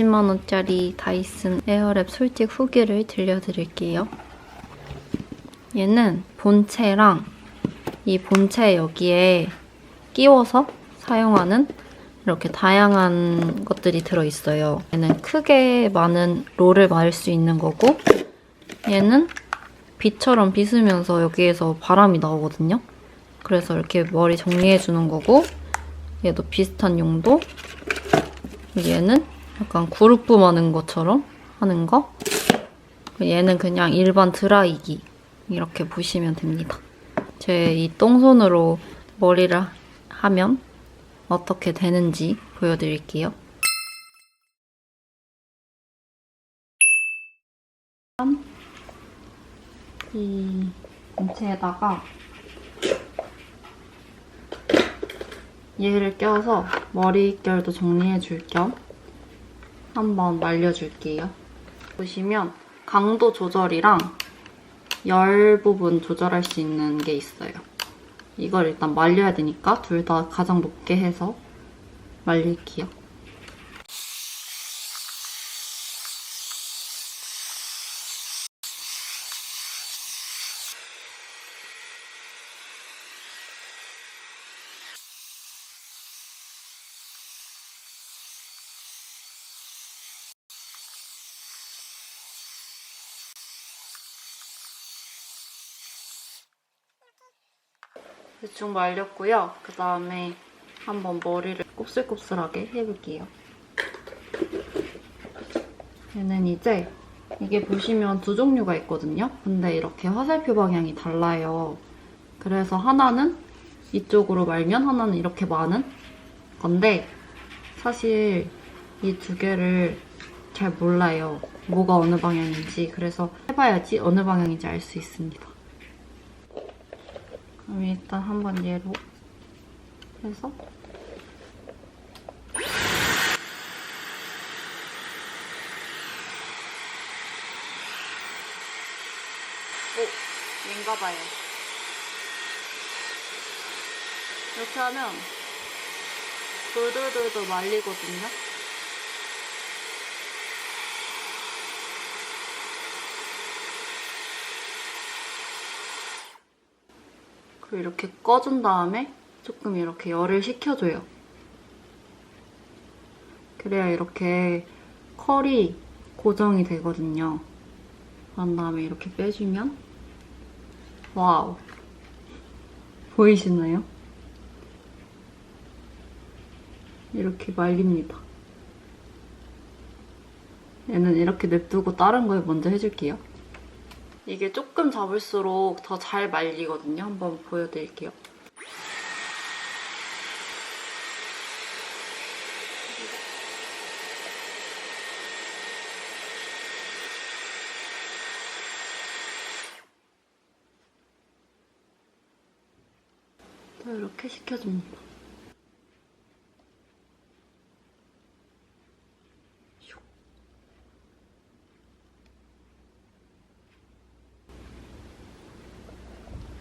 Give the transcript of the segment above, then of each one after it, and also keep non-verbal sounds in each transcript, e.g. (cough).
20만원짜리 다이슨 에어랩 솔직 후기를 들려드릴게요. 얘는 본체랑 이 본체 여기에 끼워서 사용하는 이렇게 다양한 것들이 들어있어요. 얘는 크게 많은 롤을 말수 있는 거고 얘는 빗처럼 빗으면서 여기에서 바람이 나오거든요. 그래서 이렇게 머리 정리해주는 거고 얘도 비슷한 용도 얘는 약간 그룹 붐하는 것처럼 하는 거 얘는 그냥 일반 드라이기 이렇게 보시면 됩니다. 제 이 똥손으로 머리를 하면 어떻게 되는지 보여드릴게요. 이 본체에다가 얘를 껴서 머릿결도 정리해 줄 겸 한번 말려줄게요. 보시면 강도 조절이랑 열 부분 조절할 수 있는 게 있어요. 이걸 일단 말려야 되니까 둘 다 가장 높게 해서 말릴게요. 대충 말렸고요. 그 다음에 한번 머리를 곱슬곱슬하게 해볼게요. 얘는 이제 이게 보시면 두 종류가 있거든요. 근데 이렇게 화살표 방향이 달라요. 그래서 하나는 이쪽으로 말면 하나는 이렇게 마는 건데 사실 이 두 개를 잘 몰라요. 뭐가 어느 방향인지. 그래서 해봐야지 어느 방향인지 알 수 있습니다. 그럼 일단 한번 얘로 해서 오, 얘인가 봐요. 이렇게 하면 돌돌돌돌 말리거든요. 그리고 이렇게 꺼준 다음에 조금 이렇게 열을 식혀줘요. 그래야 이렇게 컬이 고정이 되거든요. 그런 다음에 이렇게 빼주면 와우 보이시나요? 이렇게 말립니다. 얘는 이렇게 냅두고 다른 거에 먼저 해줄게요. 이게 조금 잡을수록 더 잘 말리거든요. 한번 보여드릴게요. 또 이렇게 식혀줍니다. 슉.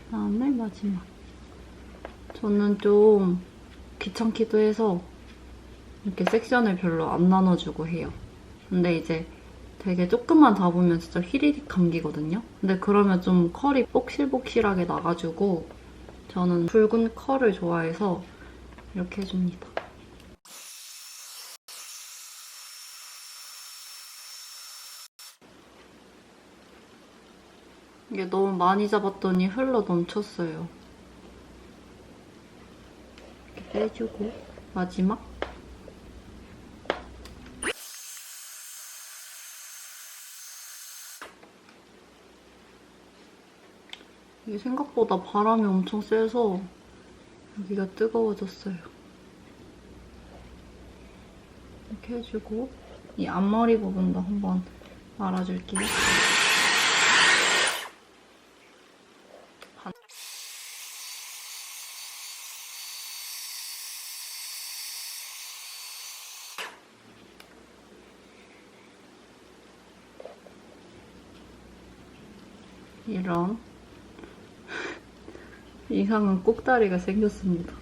그다음에 마지막. 저는 좀 귀찮기도 해서 이렇게 섹션을 별로 안 나눠주고 해요. 근데 이제 되게 조금만 잡으면 진짜 휘리릭 감기거든요. 근데 그러면 좀 컬이 복실복실하게 나가지고 저는 붉은 컬을 좋아해서 이렇게 해줍니다. 이게 너무 많이 잡았더니 흘러 넘쳤어요. 이렇게 빼주고 마지막 이게 생각보다 바람이 엄청 세서 여기가 뜨거워졌어요. 이렇게 해주고 이 앞머리 부분도 한번 말아줄게요. 이런 이상한 꼭다리가 생겼습니다.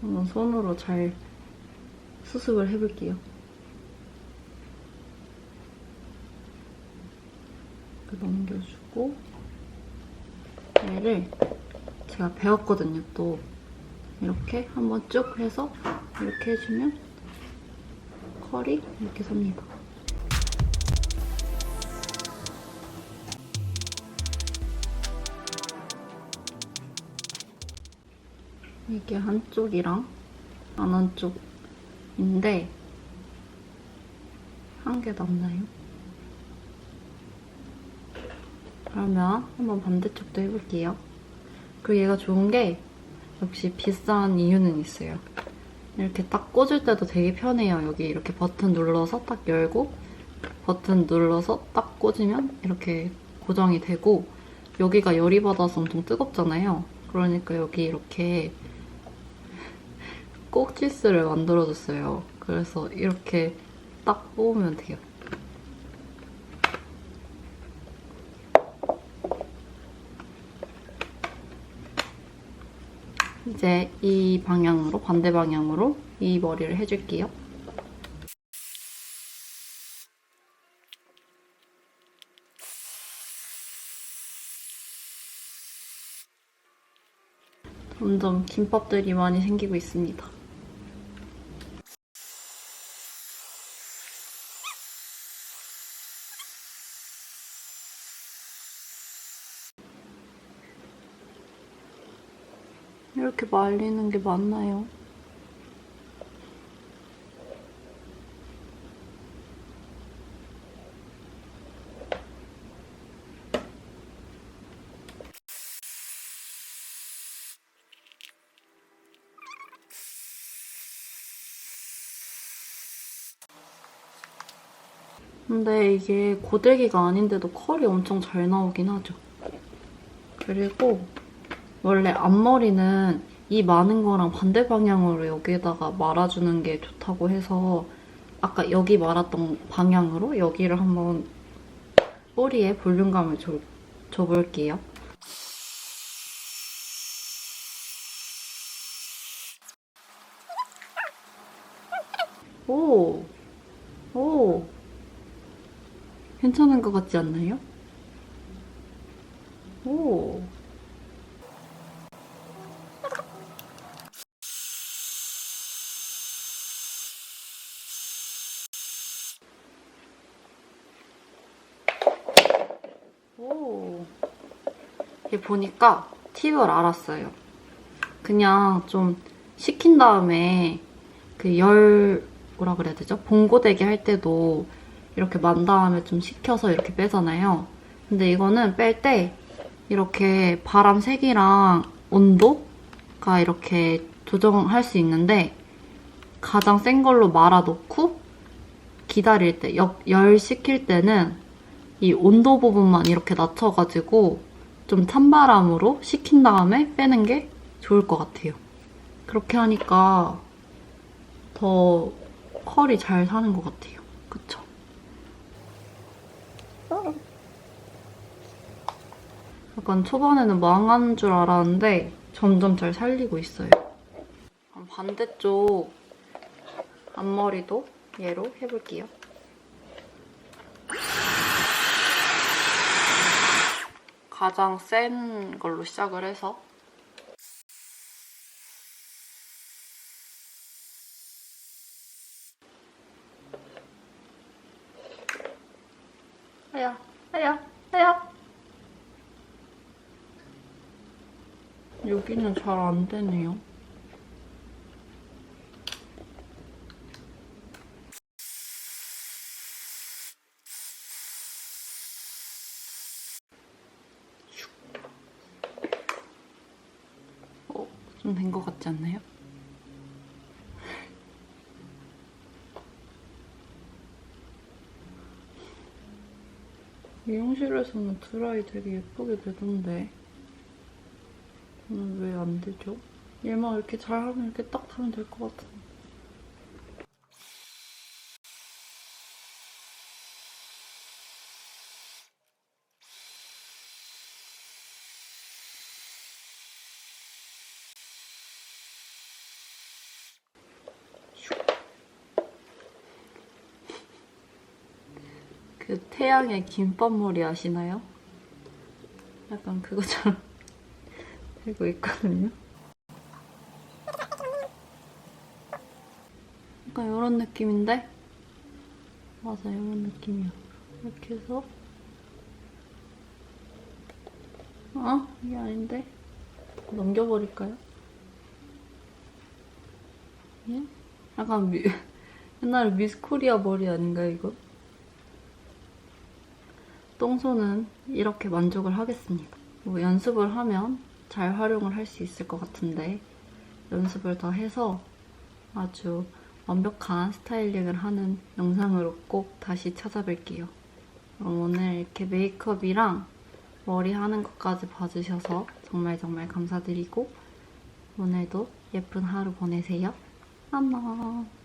한번 손으로 잘 수습을 해볼게요. 넘겨주고 얘를 제가 배웠거든요. 또 이렇게 한번 쭉 해서 이렇게 해주면 컬이 이렇게 섭니다. 이게 한쪽이랑 안 한쪽인데 한 개 남나요? 그러면 한번 반대쪽도 해볼게요. 그리고 얘가 좋은 게 역시 비싼 이유는 있어요. 이렇게 딱 꽂을 때도 되게 편해요. 여기 이렇게 버튼 눌러서 딱 열고 버튼 눌러서 딱 꽂으면 이렇게 고정이 되고 여기가 열이 받아서 엄청 뜨겁잖아요. 그러니까 여기 이렇게 꼭지스를 만들어줬어요. 그래서 이렇게 딱 뽑으면 돼요. 이제 이 방향으로, 반대 방향으로 이 머리를 해줄게요. 점점 김밥들이 많이 생기고 있습니다. 이렇게 말리는 게 맞나요? 근데 이게 고데기가 아닌데도 컬이 엄청 잘 나오긴 하죠. 그리고 원래 앞머리는 이 많은 거랑 반대 방향으로 여기에다가 말아주는 게 좋다고 해서 아까 여기 말았던 방향으로 여기를 한번 뿌리에 볼륨감을 줘, 줘볼게요. 오! 오! 괜찮은 것 같지 않나요? 오! 오. 이게 보니까 팁을 알았어요. 그냥 좀 식힌 다음에 그 열, 뭐라 그래야 되죠? 봉고데기 할 때도 이렇게 만 다음에 좀 식혀서 이렇게 빼잖아요. 근데 이거는 뺄 때 이렇게 바람 색이랑 온도가 이렇게 조정할 수 있는데 가장 센 걸로 말아 놓고 기다릴 때, 열, 열 식힐 때는 이 온도 부분만 이렇게 낮춰가지고 좀 찬바람으로 식힌 다음에 빼는 게 좋을 것 같아요. 그렇게 하니까 더 컬이 잘 사는 것 같아요. 그쵸? 약간 초반에는 망한 줄 알았는데 점점 잘 살리고 있어요. 반대쪽 앞머리도 얘로 해볼게요. 가장 센 걸로 시작을 해서 아야, 아야, 아야. 여기는 잘 안 되네요. 어, 좀 된 것 같지 않나요? 미용실에서는 드라이 되게 예쁘게 되던데 저는 왜 안 되죠? 얘만 이렇게 잘하면 이렇게 딱 하면 될 것 같은데 그 태양의 김밥머리 아시나요? 약간 그거처럼 (laughs) 되고 있거든요. 약간 이런 느낌인데? 맞아, 이런 느낌이야. 이렇게 해서 어? 이게 아닌데? 넘겨버릴까요? 예? 약간 미, (laughs) 옛날에 미스 코리아 머리 아닌가요, 이거? 똥손은 이렇게 만족을 하겠습니다. 뭐 연습을 하면 잘 활용을 할 수 있을 것 같은데 연습을 더 해서 아주 완벽한 스타일링을 하는 영상으로 꼭 다시 찾아뵐게요. 그럼 오늘 이렇게 메이크업이랑 머리 하는 것까지 봐주셔서 정말 정말 감사드리고 오늘도 예쁜 하루 보내세요. 안녕.